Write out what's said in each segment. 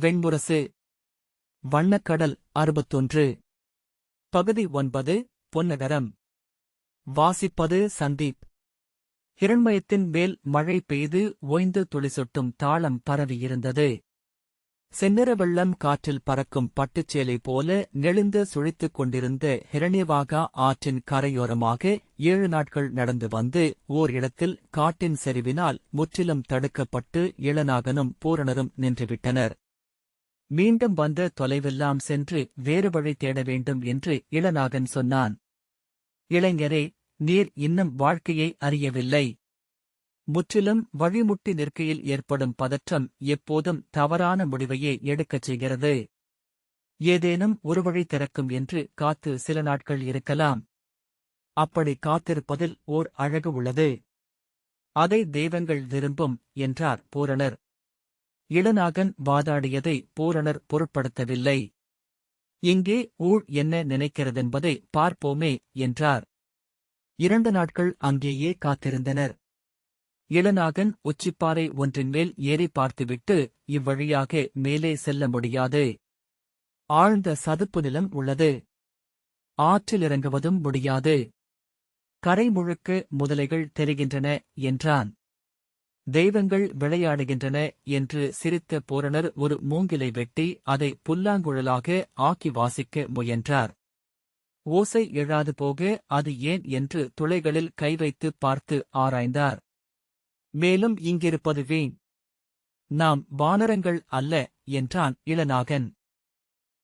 வெண்முரசு வண்ணக்கடல் அறுபத்தொன்று. பகுதி ஒன்பது பொன்னகரம். வாசிப்பது சந்தீப். ஹிரண்மயத்தின் மேல் மழை பெய்து ஓய்ந்து துளிசொட்டும் தாளம் பரவியிருந்தது செந்நிற வெள்ளம் காற்றில் பறக்கும் பட்டுச்சேலை போல நெளிந்து சுழித்துக் கொண்டிருந்த ஹிரண்யவாகா ஆற்றின் கரையோரமாக ஏழு நாட்கள் நடந்து வந்து ஓர் இடத்தில் காட்டின் செறிவினால் முற்றிலும் தடுக்கப்பட்டு இளநாகனும் பூரணரும் நின்றுவிட்டனர். மீண்டும் வந்த தொலைவெல்லாம் சென்று வேறு வழி தேட வேண்டும் என்று இளநாகன் சொன்னான். இளைஞரே நீர் இன்னும் வாழ்க்கையை அறியவில்லை. முற்றிலும் வழிமுட்டி நிற்கையில் ஏற்படும் பதற்றம் எப்போதும் தவறான முடிவையே எடுக்கச் செய்கிறது. ஏதேனும் ஒரு வழி திறக்கும் என்று காத்து சில நாட்கள் இருக்கலாம். அப்படி காத்திருப்பதில் ஓர் அழகு உள்ளது. அதை தெய்வங்கள் விரும்பும் என்றார் பூரணர். இளநாகன் வாதாடியதை பூரணர் பொருட்படுத்தவில்லை. இங்கே ஊழ் என்ன நினைக்கிறதென்பதை பார்ப்போமே என்றார். இரண்டு நாட்கள் அங்கேயே காத்திருந்தனர். இளநாகன் உச்சிப்பாறை ஒன்றின் மேல் ஏறி பார்த்துவிட்டு இவ்வழியாக மேலே செல்ல முடியாது. ஆழ்ந்த சதுப்பு நிலம் உள்ளது. ஆற்றில் இறங்குவதும் முடியாது. கரை முழுக்க முதலைகள் தெரிகின்றன என்றான். தெய்வங்கள் விளையாடுகின்றன என்று சிரித்த பூரணர் ஒரு மூங்கிலை வெட்டி அதை புல்லாங்குழலாக ஆக்கி வாசிக்க முயன்றார். ஓசை எழாது போக அது ஏன் என்று துளைகளில் கை வைத்து பார்த்து ஆராய்ந்தார். மேலும் இங்கிருப்பது வீண். நாம் வானரங்கள் அல்ல என்றான் இளநாகன்.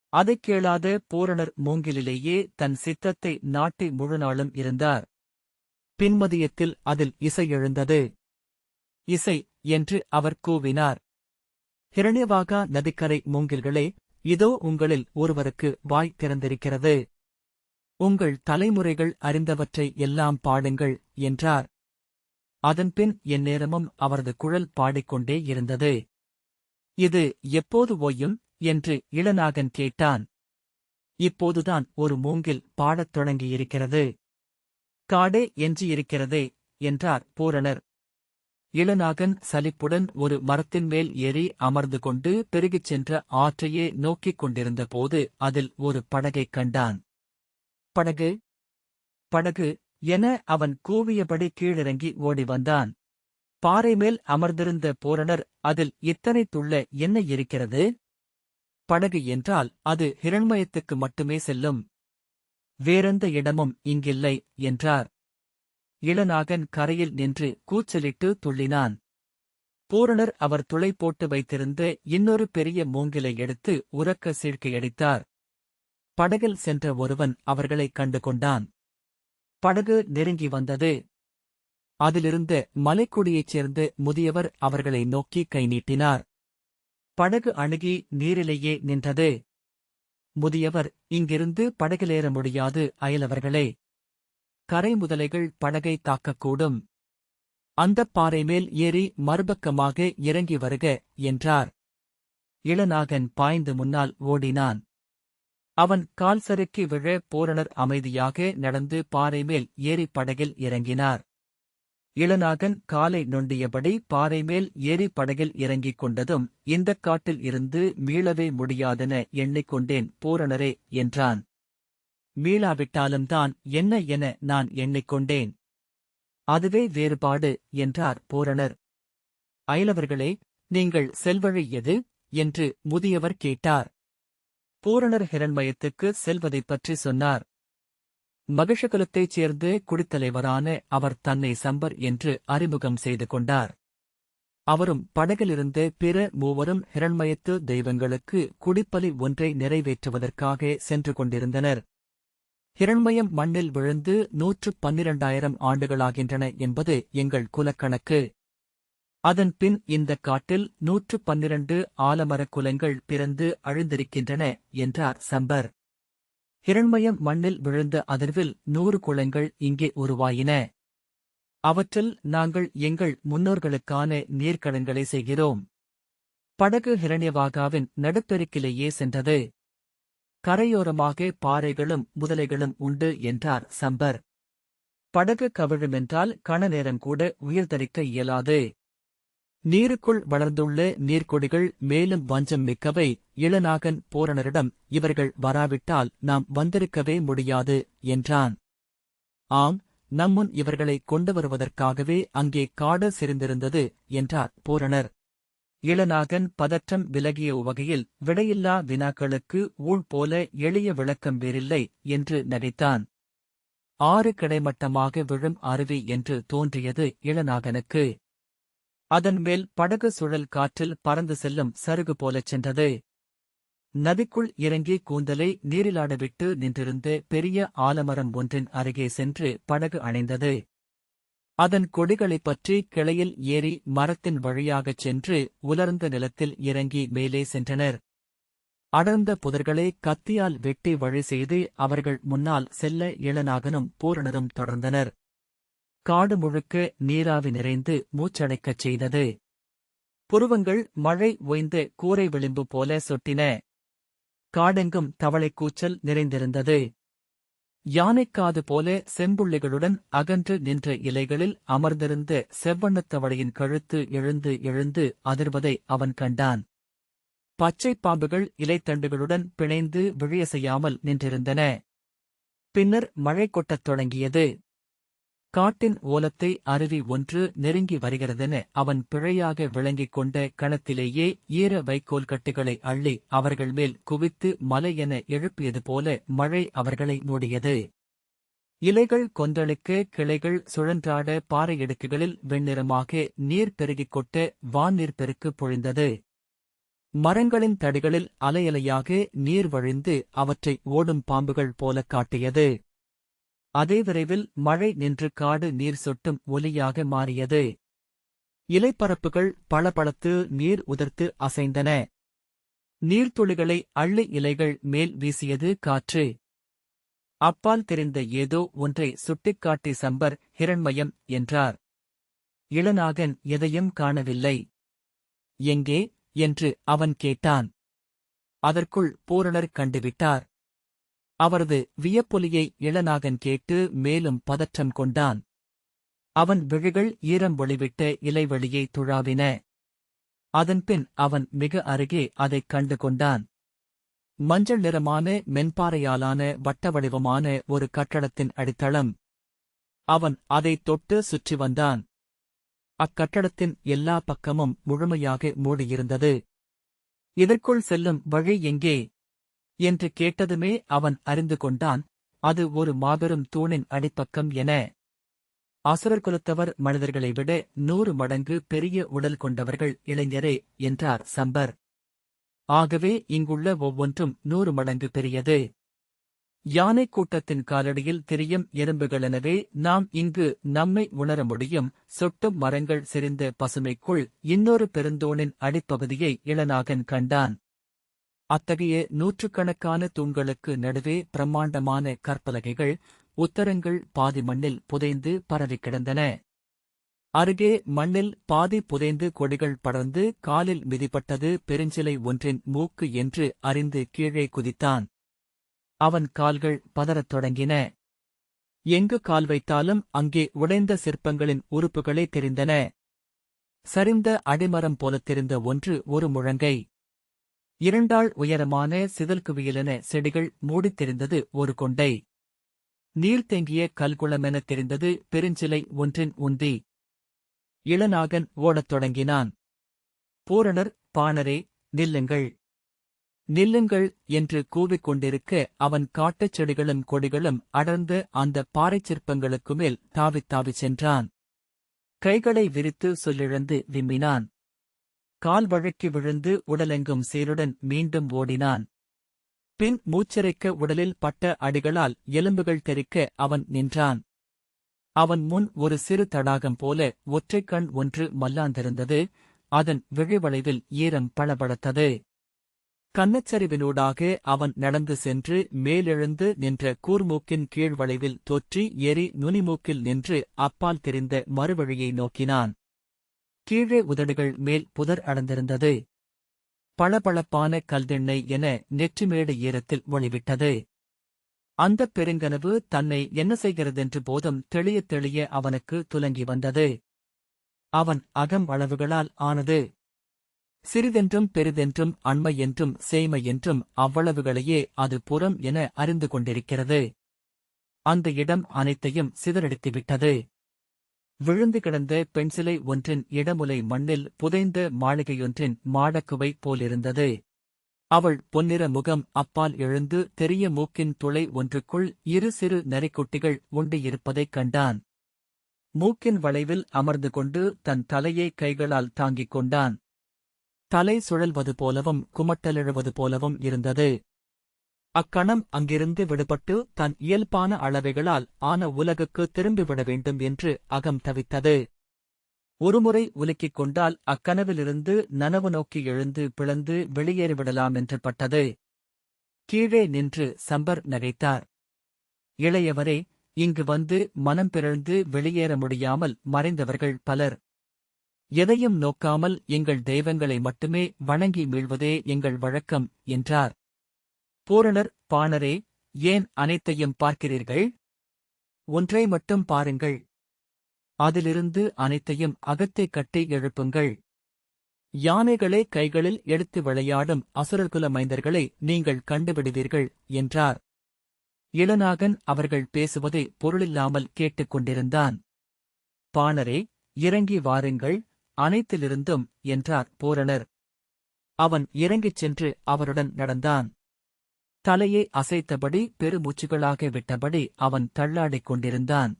அதைக் கேளாத பூரணர் மூங்கிலிலேயே தன் சித்தத்தை நாட்டி முழுநாளும் இருந்தார். பின்மதியத்தில் அதில் இசை எழுந்தது. இசை என்று அவர் கூவினார். ஹிரண்யவாகா நதிக்கரை மூங்கில்களே இதோ உங்களில் ஒருவருக்கு வாய் திறந்திருக்கிறது. உங்கள் தலைமுறைகள் அறிந்தவற்றை எல்லாம் பாடுங்கள் என்றார். அதன்பின் எந்நேரமும் அவரது குழல் பாடிக்கொண்டே இருந்தது. இது எப்போது ஓயும்? என்று இளநாகன் கேட்டான். இப்போதுதான் ஒரு மூங்கில் பாடத் தொடங்கியிருக்கிறது. காடே எஞ்சியிருக்கிறதே என்றார் பூரணர். இளநாகன் சலிப்புடன் ஒரு மரத்தின் மேல் ஏறி அமர்ந்து கொண்டு பெருகிச் சென்ற ஆற்றையே நோக்கிக் கொண்டிருந்த போது அதில் ஒரு படகைக் கண்டான். படகு படகு என அவன் கூவியபடி கீழிறங்கி ஓடி வந்தான். பாறை மேல் அமர்ந்திருந்த பூரணர் அதில் இத்தனை துள்ள என்ன இருக்கிறது? படகு என்றால் அது ஹிரண்மயத்துக்கு மட்டுமே செல்லும். வேறெந்த இடமும் இங்கில்லை என்றார். இளநாகன் கரையில் நின்று கூச்சலிட்டு துள்ளினான். பூரணர் அவர் துளை போட்டு வைத்திருந்த இன்னொரு பெரிய மூங்கிலை எடுத்து உறக்க சீழ்க்கையடித்தார் படகில் சென்ற ஒருவன் அவர்களைக் கண்டு கொண்டான். படகு நெருங்கி வந்தது. அதிலிருந்த மலைக்குடியைச் சேர்ந்த முதியவர் அவர்களை நோக்கி கை நீட்டினார். படகு அணுகி நீரிலேயே நின்றது. முதியவர் இங்கிருந்து படகிலேற முடியாது அயலவர்களே. கரை முதலைகள் படகை தாக்கக்கூடும். அந்தப் பாறை மேல் ஏறி மறுபக்கமாக இறங்கி வருக என்றார். இளநாகன் பாய்ந்து முன்னால் ஓடினான். அவன் கால் சறுக்கி விழ பூரணர் அமைதியாக நடந்து பாறை மேல் ஏறி படகில் இறங்கினார். இளநாகன் காலை நொண்டியபடி பாறை மேல் ஏறி படகில் இறங்கிக் கொண்டதும் இந்தக் காட்டில் இருந்து மீளவே முடியாதென எண்ணிக்கொண்டேன் பூரணரே என்றான். மீளாவிட்டாலும் தான் என்ன என நான் எண்ணிக்கொண்டேன். அதுவே வேறுபாடு என்றார் பூரணர். அயலவர்களே நீங்கள் செல்வழி எது? என்று முதியவர் கேட்டார். பூரணர் ஹிரண்மயத்துக்கு செல்வதைப் பற்றி சொன்னார். மகிஷகுலத்தைச் சேர்ந்து குடித்தலைவரான அவர் தன்னை சம்பர் என்று அறிமுகம் செய்து கொண்டார். அவரும் படகிலிருந்து பிற மூவரும் ஹிரண்மயத்து தெய்வங்களுக்கு குடிப்பலி ஒன்றை நிறைவேற்றுவதற்காக சென்று கொண்டிருந்தனர். ஹிரண்மயம் மண்ணில் விழுந்து நூற்று பன்னிரண்டாயிரம் ஆண்டுகளாகின்றன என்பது எங்கள் குலக்கணக்கு. அதன் பின் இந்தக் காட்டில் நூற்று பன்னிரண்டு ஆலமரக் குலங்கள் பிறந்து அழிந்திருக்கின்றன என்றார் சம்பர். ஹிரண்மயம் மண்ணில் விழுந்த அதிர்வில் நூறு குளங்கள் இங்கே உருவாயின. அவற்றில் நாங்கள் எங்கள் முன்னோர்களுக்கான நீர்க்கடன்களை செய்கிறோம். படகு ஹிரண்யவாகாவின் நடுப்பெருக்கிலேயே சென்றது. கரையோரமாக பாறைகளும் முதலைகளும் உண்டு என்றார் சம்பர். படகு கவிழுமென்றால் கண நேரங்கூட உயிர் தரிக்க இயலாது. நீருக்குள் வளர்ந்துள்ள நீர்க்கொடிகள் மேலும் வஞ்சம் மிக்கவை இளநாகன் போரணரிடம் இவர்கள் வராவிட்டால் நாம் வந்திருக்கவே முடியாது என்றான். ஆம் நம்முன் இவர்களை கொண்டு வருவதற்காகவே அங்கே காடு செறிந்திருந்தது என்றார் பூரணர் இளநாகன் பதற்றம் விலகிய வகையில் விடையில்லா வினாக்களுக்கு ஊழ் போல எளிய விளக்கம் வேறில்லை என்று நடித்தான். ஆறு கிடைமட்டமாக விழும் அருவி என்று தோன்றியது இளநாகனுக்கு. அதன் மேல் படகு சுழல் காற்றில் பறந்து செல்லும் சருகு போலச் சென்றது. நதிக்குள் இறங்கி கூந்தலை நீரிலாடவிட்டு நின்றிருந்த பெரிய ஆலமரம் ஒன்றின் அருகே சென்று படகு அணைந்தது. அதன் கொடிகளைப் பற்றி கிளையில் ஏறி மரத்தின் வழியாகச் சென்று உலர்ந்த நிலத்தில் இறங்கி மேலே சென்றனர். அடர்ந்த புதர்களை கத்தியால் வெட்டி வழி செய்து அவர்கள் முன்னால் செல்ல இளநாகனும் பூரணரும் தொடர்ந்தனர். காடு முழுக்க நீராவி நிறைந்து மூச்சடைக்கச் செய்தது. புருவங்கள் மழை ஓய்ந்த கூரை விளிம்பு போல சொட்டின. காடெங்கும் தவளைக் கூச்சல் நிறைந்திருந்தது. யானைக்காது போல செம்புள்ளிகளுடன் அகன்று நின்ற இலைகளில் அமர்ந்திருந்த செவ்வண்ணத்தவளையின் கழுத்து எழுந்து எழுந்து அதிர்வதை அவன் கண்டான். பச்சைப் பாம்புகள் இலைத்தண்டுகளுடன் பிணைந்து விழிய செய்யாமல் நின்றிருந்தன. பின்னர் மழை கொட்டத் தொடங்கியது. காட்டின் ஓலத்தை அருவி ஒன்று நெருங்கி வருகிறதென அவன் பிழையாக விளங்கிக் கொண்ட கணத்திலேயே ஈர வைக்கோல் கட்டுகளை அள்ளி அவர்கள் மேல் குவித்து மலை என எழுப்பியது போல மழை அவர்களை மூடியது. இலைகள் கொந்தளிக்க கிளைகள் சுழன்றாட பாறை இடுக்குகளில் வெண்ணிறமாக நீர் பெருகிக் கொட்ட வான்நீர் பெருக்கு பொழிந்தது. மரங்களின் தடிகளில் அலையலையாக நீர் வழிந்து அவற்றை ஓடும் பாம்புகள் போலக் காட்டியது. அதே விரைவில் மழை நின்று காடு நீர் சொட்டும் ஒலியாக மாறியது. இலைப்பரப்புகள் பளபளத்து நீர் உதிர்த்து அசைந்தன. நீர்த்துளிகளை அள்ளி இலைகள் மேல் வீசியது காற்று. அப்பால் தெரிந்த ஏதோ ஒன்றை சுட்டிக்காட்டி சம்பர் ஹிரண்மயம் என்றார். இளநாகன் எதையும் காணவில்லை. எங்கே? என்று அவன் கேட்டான். அதற்குள் பூரணர் கண்டுவிட்டார். அவரது வியப்பொலியை இளநாகன் கேட்டு மேலும் பதற்றம் கொண்டான். அவன் விழிகள் ஈரம் ஒளிவிட்ட இலைவழியை துழாவின. அதன்பின் அவன் மிக அருகே அதைக் கண்டு கொண்டான். மஞ்சள் நிறமான மென்பாறையாலான வட்ட வடிவமான ஒரு கட்டடத்தின் அடித்தளம். அவன் அதைத் தொட்டு சுற்றி வந்தான். அக்கட்டடத்தின் எல்லா பக்கமும் முழுமையாக மூடியிருந்தது. இதற்குள் செல்லும் வழி எங்கே? என்று கேட்டதுமே அவன் அறிந்து கொண்டான் அது ஒரு மாபெரும் தூணின் அடிப்பக்கம் என. அசுரர் குலத்தவர் மனிதர்களை விட நூறு மடங்கு பெரிய உடல் கொண்டவர்கள் இளைஞரே என்றார் சம்பர். ஆகவே இங்குள்ள ஒவ்வொன்றும் நூறு மடங்கு பெரியது. யானைக் கூட்டத்தின் காலடியில் திரியும் எறும்புகளெனவே நாம் இங்கு நம்மை உணர முடியும் சொட்டும் மரங்கள் செறிந்த பசுமைக்குள் இன்னொரு பெருந்தோணின் அடிப்பகுதியை இளநாகன் கண்டான். அத்தகைய நூற்றுக்கணக்கான தூண்களுக்கு நடுவே பிரம்மாண்டமான கற்பலகைகள் உத்தரங்கள் பாதி மண்ணில் புதைந்து பரவி கிடந்தன. அருகே மண்ணில் பாதி புதைந்து கொடிகள் படர்ந்து காலில் மிதிப்பட்டது பெருஞ்சிலை ஒன்றின் மூக்கு என்று அறிந்து கீழே குதித்தான். அவன் கால்கள் பதறத் தொடங்கின. எங்கு கால் வைத்தாலும் அங்கே உடைந்த சிற்பங்களின் உறுப்புகளே தெரிந்தன. சரிந்த அடிமரம் போலத் தெரிந்த ஒன்று ஒரு முழங்கை. இரண்டாள் உயரமான சிதல் குவியலென செடிகள் மூடித் தெரிந்தது ஒரு கொண்டை. நீர் தேங்கிய கல்குளமெனத் தெரிந்தது பெருஞ்சிலை ஒன்றின் உந்தி. இளநாகன் ஓடத் தொடங்கினான். பூரணர் பாணரே நில்லுங்கள். நில்லுங்கள் என்று கூவிக் கொண்டிருக்க அவன் காட்டுச் செடிகளும் கொடிகளும் அடர்ந்த அந்த பாறைச் சிற்பங்களுக்கு மேல் தாவித் தாவிச் சென்றான். கைகளை விரித்து சொல்லிழந்து விம்மினான். கால் வழக்கி விழுந்து உடலெங்கும் சீருடன் மீண்டும் ஓடினான். பின் மூச்சரைக்க உடலில் பட்ட அடிகளால் எலும்புகள் தெறிக்க அவன் நின்றான். அவன் முன் ஒரு சிறு தடாகம் போல ஒற்றைக் கண் ஒன்று மல்லாந்திருந்தது. அதன் விழிவளைவில் ஈரம் பளபளத்தது. கன்னச்சரிவினூடாக அவன் நடந்து சென்று மேலெழுந்து நின்ற கூர்மூக்கின் கீழ்வளைவில் தொற்றி ஏறி நுனிமூக்கில் நின்று அப்பால் தெரிந்த மறுவழியை நோக்கினான். கீழே உதடுகள் மேல் புதர் அடர்ந்திருந்தது. பளபளப்பான கல்தெண்ணெய் என நெற்றிமேடு ஈரத்தில் ஒளிவிட்டது. அந்தப் பெருங்கனவு தன்னை என்ன செய்கிறதென்று போதும் தெளிய தெளிய அவனுக்கு துலங்கி வந்தது. அவன் அகம் அளவுகளால் ஆனது. சிறிதென்றும் பெரிதென்றும் அண்மை என்றும் சேமை என்றும் அவ்வளவுகளையே அது புறம் என அறிந்து கொண்டிருக்கிறது. அந்த இடம் அனைத்தையும் சிதறடித்துவிட்டது. விழுந்து கிடந்த பென்சிலை ஒன்றின் இடமுலை மண்ணில் புதைந்த மாளிகையொன்றின் மாடக்குவை போலிருந்தது. அவள் பொன்னிற முகம் அப்பால் எழுந்து தெரிய மூக்கின் துளை ஒன்றுக்குள் இரு சிறு நரிக்குட்டிகள் உண்டியிருப்பதைக் கண்டான். மூக்கின் வளைவில் அமர்ந்து கொண்டு தன் தலையை கைகளால் தாங்கிக் கொண்டான். தலை சுழல்வது போலவும் குமட்டலெழுவது போலவும் இருந்தது. அக்கணம் அங்கிருந்து விடுபட்டு தன் இயல்பான அளவைகளால் ஆன உலகுக்கு திரும்பிவிட வேண்டும் என்று அகம் தவித்தது. ஒருமுறை உலுக்கிக் கொண்டால் அக்கனவிலிருந்து நனவு நோக்கி எழுந்து பிளந்து வெளியேறிவிடலாம் என்று பட்டது. கீழே நின்று சம்பர் நகைத்தார். இளையவரே இங்கு வந்து மனம் பிறழ்ந்து வெளியேற முடியாமல் மறைந்தவர்கள் பலர். எதையும் நோக்காமல் எங்கள் தெய்வங்களை மட்டுமே வணங்கி மீள்வதே எங்கள் வழக்கம் என்றார். பூரணர் பாணரே ஏன் அனைத்தையும் பார்க்கிறீர்கள்? ஒன்றை மட்டும் பாருங்கள். அதிலிருந்து அனைத்தையும் அகத்தை கட்டி எழுப்புங்கள். யானைகளே கைகளில் எடுத்து விளையாடும் அசுரகுல மைந்தர்களை நீங்கள் கண்டுபிடிவீர்கள் என்றார். இளநாகன் அவர்கள் பேசுவதை பொருளில்லாமல் கேட்டுக்கொண்டிருந்தான் பாணரே இறங்கி வாருங்கள் அனைத்திலிருந்தும் என்றார் பூரணர். அவன் இறங்கிச் சென்று அவருடன் நடந்தான். தலையை அசைத்தபடி பெருமூச்சுகளாக விட்டபடி அவன் தள்ளாடிக் கொண்டிருந்தான்.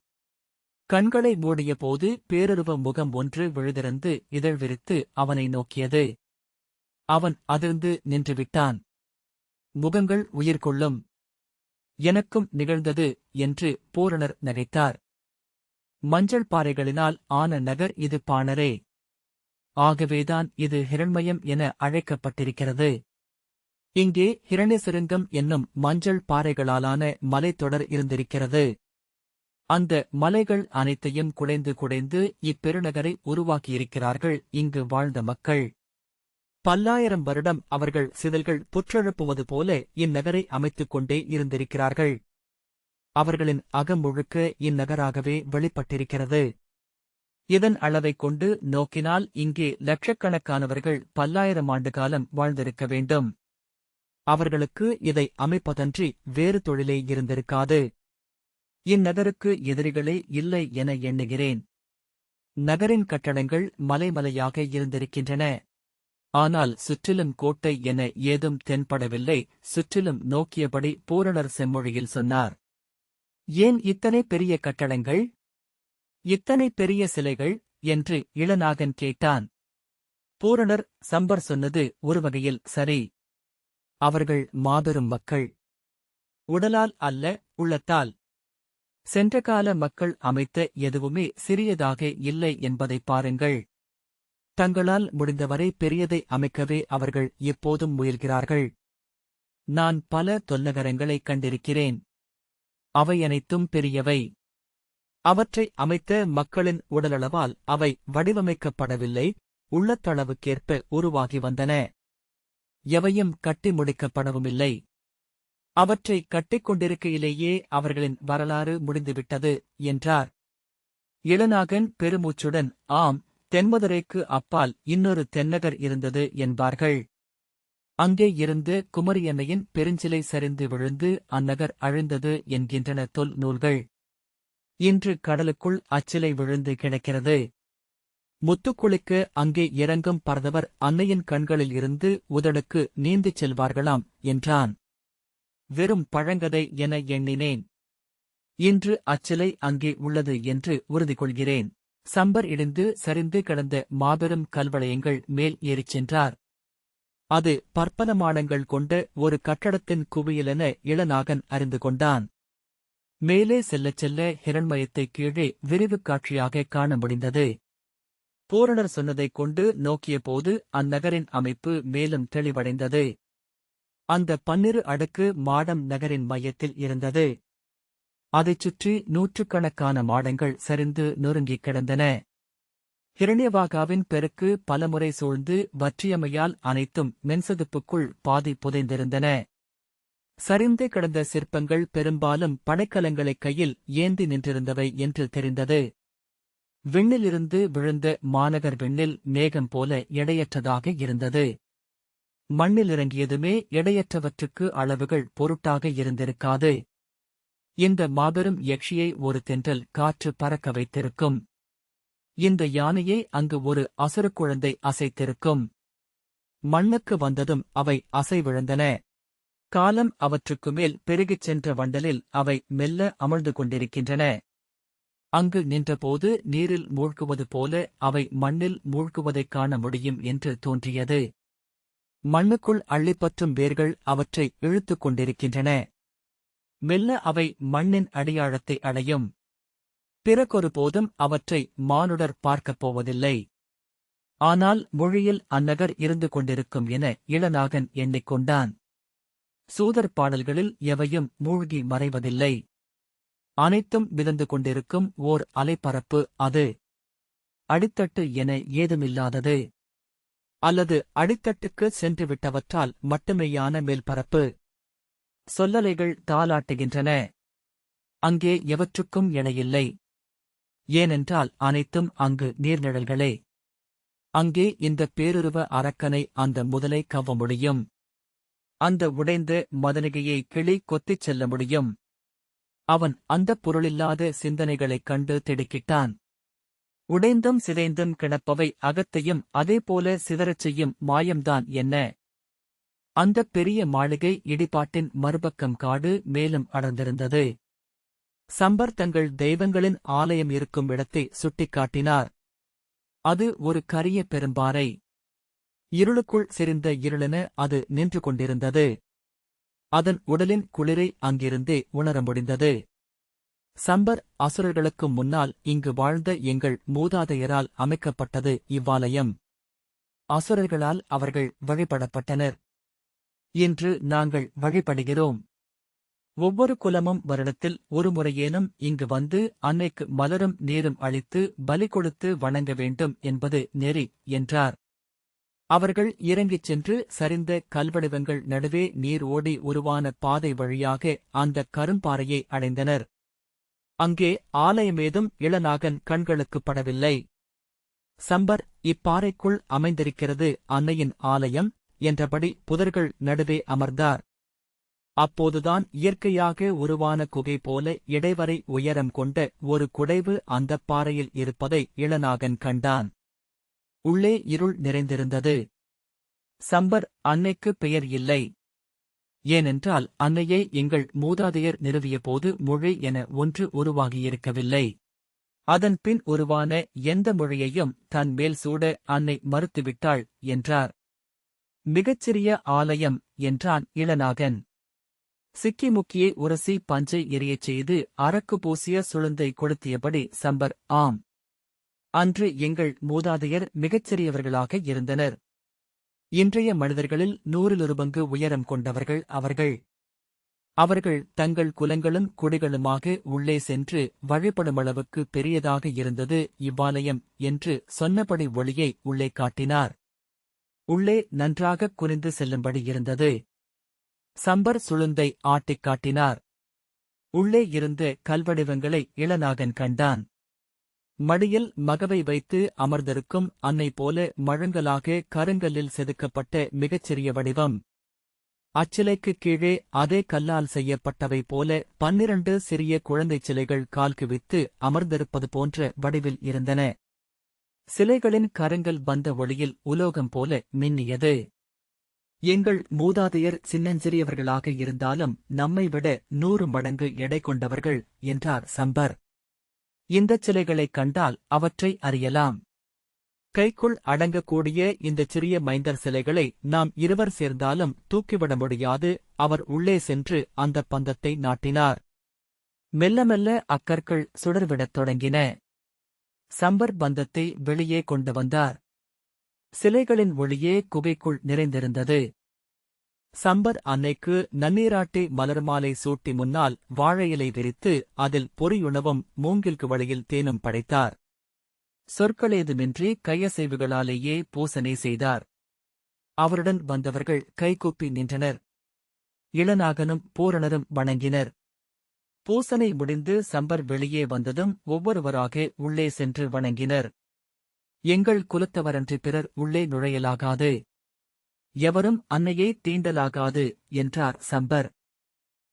கண்களை மூடியபோது பேரருவ முகம் ஒன்று விழுதிருந்து இதழ் விரித்து அவனை நோக்கியது. அவன் அதிர்ந்து நின்றுவிட்டான். முகங்கள் உயிர் கொள்ளும் எனக்கும் நிகழ்ந்தது என்று பூரணர் நகைத்தார் மஞ்சள் பாறைகளினால் ஆன நகர் இது பாணரே. ஆகவேதான் இது ஹிரண்மயம் என அழைக்கப்பட்டிருக்கிறது. இங்கே ஹிரண்யசிருங்கம் என்னும் மஞ்சள் பாறைகளாலான மலைத்தொடர் இருந்திருக்கிறது. அந்த மலைகள் அனைத்தையும் குடைந்து குடைந்து இப்பெருநகரை உருவாக்கியிருக்கிறார்கள். இங்கு வாழ்ந்த மக்கள் பல்லாயிரம் வருடம் அவர்கள் சிதல்கள் புற்றெழுப்புவது போல இந்நகரை அமைத்துக் கொண்டே இருந்திருக்கிறார்கள். அவர்களின் அகமுழுக்க இந்நகராகவே வெளிப்பட்டிருக்கிறது. இதன் அளவைக் கொண்டு நோக்கினால் இங்கே லட்சக்கணக்கானவர்கள் பல்லாயிரம் ஆண்டு காலம் வாழ்ந்திருக்க வேண்டும். அவர்களுக்கு இதை அமைப்பதன்றி வேறு தொழிலே இருந்திருக்காது. இந்நகருக்கு எதிரிகளே இல்லை என எண்ணுகிறேன். நகரின் கட்டடங்கள் மலைமலையாக இருந்திருக்கின்றன. ஆனால் சுற்றிலும் கோட்டை என ஏதும் தென்படவில்லை. சுற்றிலும் நோக்கியபடி பூரணர் செம்மொழியில் சொன்னார். ஏன் இத்தனை பெரிய கட்டடங்கள்? இத்தனை பெரிய சிலைகள்? என்று இளநாகன் கேட்டான். பூரணர் சம்பர் சொன்னது ஒரு வகையில் சரி. அவர்கள் மாபெரும் மக்கள். உடலால் அல்ல உள்ளத்தால். சென்ற கால மக்கள் அமைத்த எதுவுமே சிறியதாக இல்லை என்பதை பாருங்கள். தங்களால் முடிந்தவரை பெரியதை அமைக்கவே அவர்கள் எப்போதும் முயல்கிறார்கள். நான் பல தொல்லகரங்களைக் கண்டிருக்கிறேன். அவை அனைத்தும் பெரியவை. அவற்றை அமைத்த மக்களின் உடலளவால் அவை வடிவமைக்கப்படவில்லை உள்ளத்தளவுக்கேற்ப உருவாகி வந்தன. எவையும் கட்டி முடிக்கப்படவுமில்லை. அவற்றை கட்டிக்கொண்டிருக்கையிலேயே அவர்களின் வரலாறு முடிந்துவிட்டது என்றார். இளநாகன் பெருமூச்சுடன் ஆம் தென்மதுரைக்கு அப்பால் இன்னொரு தென்னகர் இருந்தது என்பார்கள். அங்கே இருந்து குமரியன்னையின் பெருஞ்சிலை சரிந்து விழுந்து அந்நகர் அழிந்தது என்கின்றன தொல் நூல்கள். இன்று கடலுக்குள் அச்சிலை விழுந்து கிடக்கிறது. முத்துக்குளிக்க அங்கே இறங்கும் பறந்தவர் அன்னையின் கண்களில் இருந்து உதடுக்கு நீந்திச் செல்வார்களாம் என்றான். வெறும் பழங்கதை என எண்ணினேன். இன்று அச்சிலை அங்கே உள்ளது என்று உறுதி கொள்கிறேன் சம்பர் இடிந்து சரிந்து கிடந்த மாபெரும் கல்வளையங்கள் மேல் ஏறிச் சென்றார். அது பற்பல மாடங்கள் கொண்ட ஒரு கட்டடத்தின் குவியலென இளநாகன் அறிந்து கொண்டான். மேலே செல்லச் செல்ல ஹிரண்மயத்தை கீழே விரிவுக் காட்சியாக காண முடிந்தது. பூரணர் சொன்னதைக் கொண்டு நோக்கியபோது அந்நகரின் அமைப்பு மேலும் தெளிவடைந்தது. அந்த பன்னிரு அடுக்கு மாடம் நகரின் மையத்தில் இருந்தது. அதைச் சுற்றி நூற்றுக்கணக்கான மாடங்கள் சரிந்து நொறுங்கிக் கிடந்தன. ஹிரண்யவாகாவின் பெருக்கு பலமுறை சூழ்ந்து வற்றியமையால் அனைத்தும் மென்சதுப்புக்குள் பாதி புதைந்திருந்தன. சரிந்து கிடந்த சிற்பங்கள் பெரும்பாலும் படைக்கலங்களைக் கையில் ஏந்தி நின்றிருந்தவை என்று தெரிந்தது. விண்ணிலிருந்து விழுந்த மாநகர் விண்ணில் மேகம் போல எடையற்றதாக இருந்தது. மண்ணில் இறங்கியதுமே எடையற்றவற்றுக்கு அளவுகள் பொருட்டாக இருந்திருக்காது. இந்த மாபெரும் யக்ஷியை ஒரு தென்றல் காற்று பறக்க வைத்திருக்கும். இந்த யானையை அங்கு ஒரு அசுர குழந்தை அசைத்திருக்கும். மண்ணுக்கு வந்ததும் அவை அசைவிழந்தன காலம் அவற்றுக்கு மேல் பெருகிச் சென்ற வண்டலில் அவை மெல்ல அமர்ந்து கொண்டிருக்கின்றன. அங்கு நின்றபோது நீரில் மூழ்குவது போல அவை மண்ணில் மூழ்குவதைக் காண முடியும் என்று தோன்றியது. மண்ணுக்குள் அள்ளிப்பற்றும் வேர்கள் அவற்றை இழுத்துக் கொண்டிருக்கின்றன. மெல்ல அவை மண்ணின் அடியாழத்தை அடையும். பிறகொரு போதும் அவற்றை மானுடர் பார்க்கப் போவதில்லை. ஆனால் மொழியில் அந்நகர் இருந்து கொண்டிருக்கும் என இளநாகன் எண்ணிக்கொண்டான். சூதர் பாடல்களில் எவையும் மூழ்கி மறைவதில்லை. அனைத்தும் மிதந்து கொண்டிருக்கும் ஓர் அலைப்பரப்பு அது. அடித்தட்டு என ஏதுமில்லாதது. அல்லது அடித்தட்டுக்கு சென்றுவிட்டவற்றால் மட்டுமேயான மேல்பரப்பு. சொல்லலைகள் தாலாட்டுகின்றன அங்கே எவற்றுக்கும் இணையில்லை ஏனென்றால் அனைத்தும் அங்கு நீர்நிழல்களே. அங்கே இந்த பேருருவ அரக்கனை அந்த முதலை கவ்வ முடியும். அந்த உடைந்த மதனிகையை கிளி கொத்திச் செல்ல முடியும். அவன் அந்தப் பொருளில்லாத சிந்தனைகளைக் கண்டு திடுக்கிட்டான். உடைந்தும் சிதைந்தும் கிடப்பவை அகத்தையும் அதேபோல சிதறச் செய்யும் மாயம்தான் என்ன? அந்தப் பெரிய மாளிகை இடிபாட்டின் மறுபக்கம் காடு மேலும் அடர்ந்திருந்தது. சம்பர் தங்கள் தெய்வங்களின் ஆலயம் இருக்கும் இடத்தை சுட்டிக்காட்டினார். அது ஒரு கரிய பெரும்பாறை. இருளுக்குள் செறிந்த இருளென அது நின்று கொண்டிருந்தது. அதன் உடலின் குளிரை அங்கிருந்தே உணர முடிந்தது. சம்பர் அசுரர்களுக்கு முன்னால் இங்கு வாழ்ந்த எங்கள் மூதாதையரால் அமைக்கப்பட்டது இவ்வாலயம். அசுரர்களால் அவர்கள் வழிபடப்பட்டனர். இன்று நாங்கள் வழிபடுகிறோம். ஒவ்வொரு குலமும் வருடத்தில் ஒரு முறையேனும் இங்கு வந்து அன்னைக்கு மலரும் நீரும் அளித்து பலி கொடுத்து வணங்க வேண்டும் என்பது நெறி என்றார். அவர்கள் இறங்கிச் சென்று சரிந்த கல்வடிவங்கள் நடுவே நீர் ஓடி உருவான பாதை வழியாக அந்த கரும்பாறையை அடைந்தனர். அங்கே ஆலயமேதும் இளநாகன் கண்களுக்கு படவில்லை. சம்பர் இப்பாறைக்குள் அமைந்திருக்கிறது அன்னையின் ஆலயம் என்றபடி புதர்கள் நடுவே அமர்ந்தார். அப்போதுதான் இயற்கையாக உருவான குகை போல இடைவரை உயரம் கொண்ட ஒரு குடைவு அந்தப் பாறையில் இருப்பதை இளநாகன் கண்டான். உள்ளே இருள் நிறைந்திருந்தது. சம்பர் அன்னைக்கு பெயர் இல்லை. ஏனென்றால் அன்னையை எங்கள் மூதாதையர் நிறுவியபோது மொழி என ஒன்று உருவாகியிருக்கவில்லை. அதன் பின் உருவான எந்த மொழியையும் தன் மேல் சூட அன்னை மறுத்துவிட்டாள் என்றார். மிகச்சிறிய ஆலயம் என்றான் இளநாகன். சிக்கி முக்கியை உரசி பஞ்சை எரியச் செய்து அரக்கு பூசிய சுளுந்தை கொளுத்தியபடி சம்பர் ஆம் அன்று எங்கள் மூதாதையர் மிகச்சிறியவர்களாக இருந்தனர். இன்றைய மனிதர்களில் நூறிலொரு பங்கு உயரம் கொண்டவர்கள் அவர்கள். அவர்கள் தங்கள் குலங்களும் குடிகளுமாக உள்ளே சென்று வழிபடுமளவுக்கு பெரியதாக இருந்தது இவ்வாலயம் என்று சொன்னபடி ஒளியை உள்ளே காட்டினார். உள்ளே நன்றாகக் குனிந்து செல்லும்படி இருந்தது. சம்பர் சுளுந்தை ஆட்டிக் காட்டினார். உள்ளே இருந்த கல்வடிவங்களை இளநாகன் கண்டான். மடியில் மகவை வைத்து அமர்ந்திருக்கும் அன்னை போல மழங்கலாக கருங்கல்லில் செதுக்கப்பட்ட மிகச்சிறிய வடிவம். அச்சிலைக்குக் கீழே அதே கல்லால் செய்யப்பட்டவை போல பன்னிரண்டு சிறிய குழந்தைச் சிலைகள் கால் குவித்து அமர்ந்திருப்பது போன்ற வடிவில் இருந்தன. சிலைகளின் கரங்கள் வந்த ஒளியில் உலோகம் போல மின்னியது. எங்கள் மூதாதையர் சின்னஞ்சிறியவர்களாக இருந்தாலும் நம்மை விட நூறு மடங்கு எடை கொண்டவர்கள் என்றார் சம்பர். இந்தச் சிலைகளைக் கண்டால் அவற்றை அறியலாம். கைக்குள் அடங்கக்கூடிய இந்த சிறிய மைந்தர் சிலைகளை நாம் இருவர் சேர்ந்தாலும் தூக்கிவிட முடியாது. அவர் உள்ளே சென்று அந்த பந்தத்தை நாட்டினார். மெல்ல மெல்ல அக்கற்கள் சுடர்விடத் தொடங்கின. சம்பர் பந்தத்தை வெளியே கொண்டு வந்தார். சிலைகளின் ஒளியே குகைக்குள் நிறைந்திருந்தது. சம்பர் அன்னைக்கு நன்னீராட்டி மலர் மாலை சூட்டி முன்னால் வாழையிலை விரித்து அதில் பொறியுணவும் மூங்கில்கு வழியில் தேனும் படைத்தார். சொற்களேதுமின்றி கையசைவுகளாலேயே பூசனை செய்தார். அவருடன் வந்தவர்கள் கைகூப்பி நின்றனர். இளநாகனும் பூரணரும் வணங்கினர். பூசனை முடிந்து சம்பர் வெளியே வந்ததும் ஒவ்வொருவராக உள்ளே சென்று வணங்கினர். எங்கள் குலத்தவரன்றி பிறர் உள்ளே நுழையலாகாது. எவரும் அன்னையை தீண்டலாகாது என்றார் சம்பர்.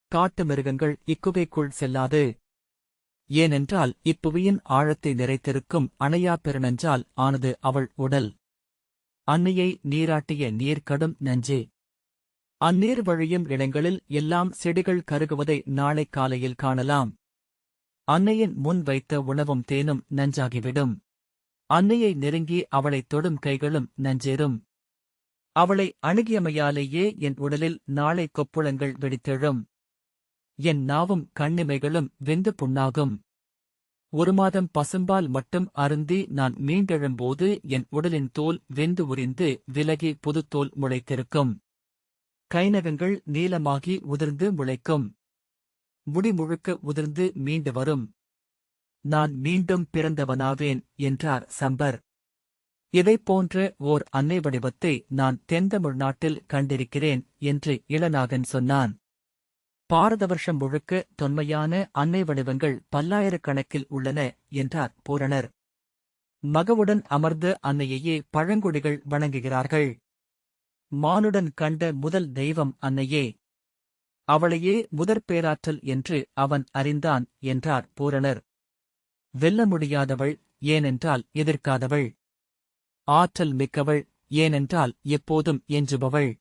காட்டு மிருகங்கள் இக்குகைக்குள் செல்லாது. ஏனென்றால் இப்புவியின் ஆழத்தை நிறைத்திருக்கும் அணையா பெருநஞ்சால் ஆனது அவள் உடல். அன்னையை நீராட்டிய நீர் கடும் நஞ்சே. அந்நீர் வழியும் இடங்களில் எல்லாம் செடிகள் கருகுவதை நாளை காலையில் காணலாம். அன்னையின் முன் வைத்த உணவும் தேனும் நஞ்சாகிவிடும். அன்னையை நெருங்கி அவளைத் தொடும் கைகளும் நஞ்சேறும். அவளை அணுகியமையாலேயே என் உடலில் நாளை கொப்புளங்கள் வெடித்தெழும். என் நாவும் கண்ணிமைகளும் வெந்து புண்ணாகும். ஒரு மாதம் பசும்பால் மட்டும் அருந்தி நான் மீண்டெழும்போது என் உடலின் தோல் வெந்து உரிந்து விலகி புதுத்தோல் முளைத்திருக்கும். கைநகங்கள் நீலமாகி உதிர்ந்து முளைக்கும். முடி முழுக்க உதிர்ந்து மீண்டு வரும். நான் மீண்டும் பிறந்தவனாவேன் என்றார் சம்பர். இதைப் போன்ற ஓர் அன்னை வடிவத்தை நான் தென்தமிழ்நாட்டில் கண்டிருக்கிறேன் என்று இளநாகன் சொன்னான். பாரத வருஷம் முழுக்க தொன்மையான அன்னை வடிவங்கள் பல்லாயிரக்கணக்கில் உள்ளன என்றார் பூரணர். மகவுடன் அமர்ந்த அன்னையையே பழங்குடிகள் வணங்குகிறார்கள். மானுடன் கண்ட முதல் தெய்வம் அன்னையே. அவளையே முதற் பேராற்றல் என்று அவன் அறிந்தான் என்றார் பூரணர். வெல்ல முடியாதவள் ஏனென்றால் எதிர்க்காதவள். ஆற்றல் மிக்கவள் ஏனென்றால் எப்போதும் எஞ்சுபவள்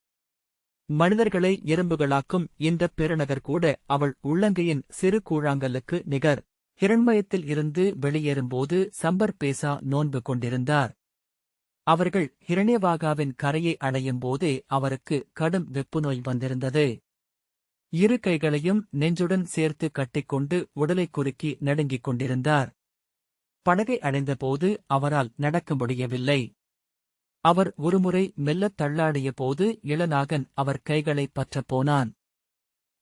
மனிதர்களை எறும்புகளாக்கும் இந்த பெருநகர் கூட அவள் உள்ளங்கையின் சிறு கூழாங்கலுக்கு நிகர். ஹிரண்மயத்தில் இருந்து வெளியேறும்போது சம்பர் பேசா நோன்பு கொண்டிருந்தார். அவர்கள் ஹிரண்யவாகாவின் கரையை அடையும் போதே அவருக்கு கடும் வெப்புநோய் வந்திருந்தது. இரு கைகளையும் நெஞ்சுடன் சேர்த்து கட்டிக்கொண்டு உடலை குறுக்கி நடுங்கிக் கொண்டிருந்தார். படகை அடைந்தபோது அவரால் நடக்க முடியவில்லை. அவர் ஒருமுறை மெல்லத் தள்ளாடிய போது இளநாகன் அவர் கைகளை பற்றப் போனான்.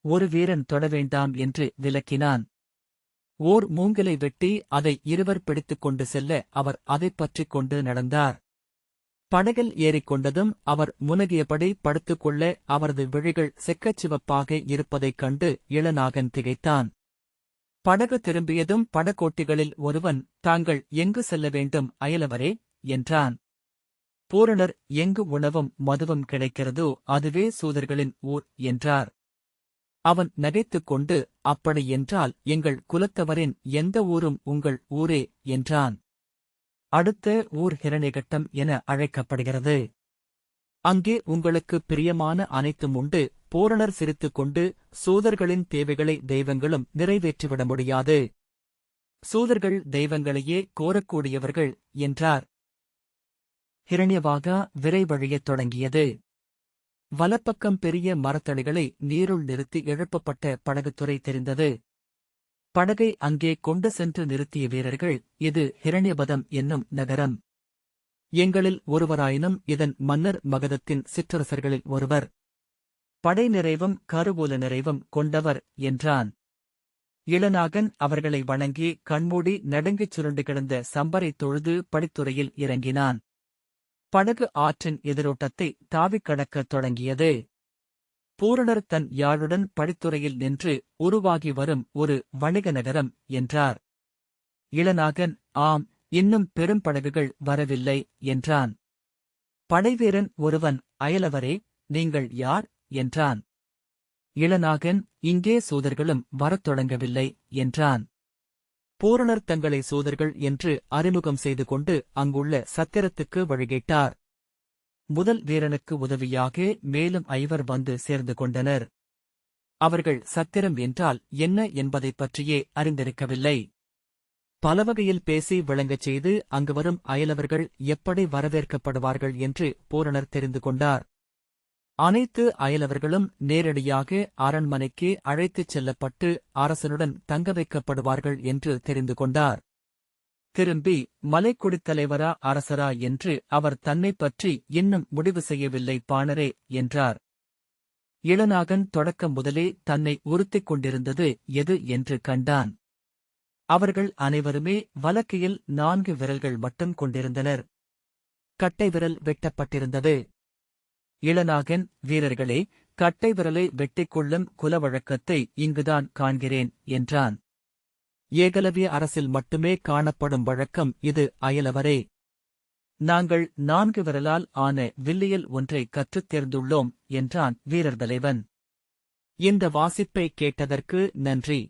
ஒரு வீரன் தொட வேண்டாம் என்று விலக்கினான் ஓர் மூங்கிலை வெட்டி அதை இருவர் பிடித்துக் கொண்டு செல்ல அவர் அதைப் பற்றிக் கொண்டு நடந்தார். படகில் ஏறிக்கொண்டதும் அவர் முனகியபடி படுத்துக்கொள்ள அவரது விழிகள் செக்கச்சிவப்பாக இருப்பதைக் கண்டு இளநாகன் திகைத்தான். படகு திரும்பியதும் படகோட்டிகளில் ஒருவன் தாங்கள் எங்கு செல்ல வேண்டும் அயலவரே? என்றான். பூரணர் எங்கு உணவும் மதுவும் கிடைக்கிறதோ அதுவே சூதர்களின் ஊர் என்றார். அவன் நகைத்துக் கொண்டு அப்படி என்றால் எங்கள் குலத்தவரின் எந்த ஊரும் உங்கள் ஊரே? என்றான். அடுத்த ஊர் ஹிரணிகட்டம் என அழைக்கப்படுகிறது. அங்கே உங்களுக்கு பிரியமான அனைத்தும் உண்டு பூரணர் சிரித்துக் கொண்டு சூதர்களின் தேவைகளை தெய்வங்களும் நிறைவேற்றிவிட முடியாது. சூதர்கள் தெய்வங்களையே கோரக்கூடியவர்கள் என்றார். ஹிரண்யவாகா விரைவழியத் தொடங்கியது. வலப்பக்கம் பெரிய மரத்தடிகளை நீருள் நிறுத்தி எழுப்பப்பட்ட படகுத்துறை தெரிந்தது. படகை அங்கே கொண்டு சென்று நிறுத்திய வீரர்கள் இது ஹிரண்யபதம் என்னும் நகரம். எங்களில் ஒருவராயினும் இதன் மன்னர் மகதத்தின் சிற்றரசர்களில் ஒருவர். படை நிறைவும் கருவூல நிறைவும் கொண்டவர் என்றான். இளநாகன் அவர்களை வணங்கி கண்மூடி நடுங்கிச் சுருண்டு கிடந்த சம்பரை தொழுது படித்துறையில் இறங்கினான். படகு ஆற்றின் எதிரோட்டத்தை தாவிக் கடக்கத் தொடங்கியது. பூரணர் தன் யாழுடன் படித்துறையில் நின்று உருவாகி வரும் ஒரு வணிக நகரம் என்றார். இளநாகன் ஆம் இன்னும் பெரும் படகுகள் வரவில்லை என்றான். படைவீரன் ஒருவன் அயலவரே நீங்கள் யார்? என்றான். இளநாகன் இங்கே சூதர்களும் வரத் தொடங்கவில்லை என்றான். பூரணர் தங்களை சூதர்கள் என்று அறிமுகம் செய்து கொண்டு அங்குள்ள சத்திரத்துக்கு வழிகிட்டார். முதல் வீரனுக்கு உதவியாக மேலும் ஐவர் வந்து சேர்ந்து கொண்டனர். அவர்கள் சத்திரம் என்றால் என்ன என்பதைப் பற்றியே அறிந்திருக்கவில்லை. பலவகையில் பேசி விளங்கச் செய்து அங்கு வரும் அயலவர்கள் எப்படி வரவேற்கப்படுவார்கள் என்று பூரணர் தெரிந்து கொண்டார். அனைத்து அயலவர்களும் நேரடியாக அரண்மனைக்கு அழைத்துச் செல்லப்பட்டு அரசனுடன் தங்க வைக்கப்படுவார்கள் என்று தெரிந்து கொண்டார். திரும்பி மலைக்குடித் தலைவரா அரசரா என்று அவர் தன்னைப் பற்றி இன்னும் முடிவு செய்யவில்லை பாணரே என்றார். இளநாகன் தொடக்கம் முதலே தன்னை உறுத்திக் கொண்டிருந்தது எது என்று கண்டான். அவர்கள் அனைவருமே வலக்கையில் நான்கு விரல்கள் மட்டும் கொண்டிருந்தனர். கட்டை விரல் வெட்டப்பட்டிருந்தது. இளநாகன் வீரர்களே கட்டை விரலை வெட்டிக் கொள்ளும் குலவழக்கத்தை இங்குதான் காண்கிறேன் என்றான். ஏகலவிய அரசில் மட்டுமே காணப்படும் வழக்கம் இது அயலவரே. நாங்கள் நான்கு விரலால் ஆன வில்லியல் ஒன்றை கற்றுத் தேர்ந்துள்ளோம் என்றான் வீரர் தலைவன் இந்த வாசிப்பை கேட்டதற்கு நன்றி.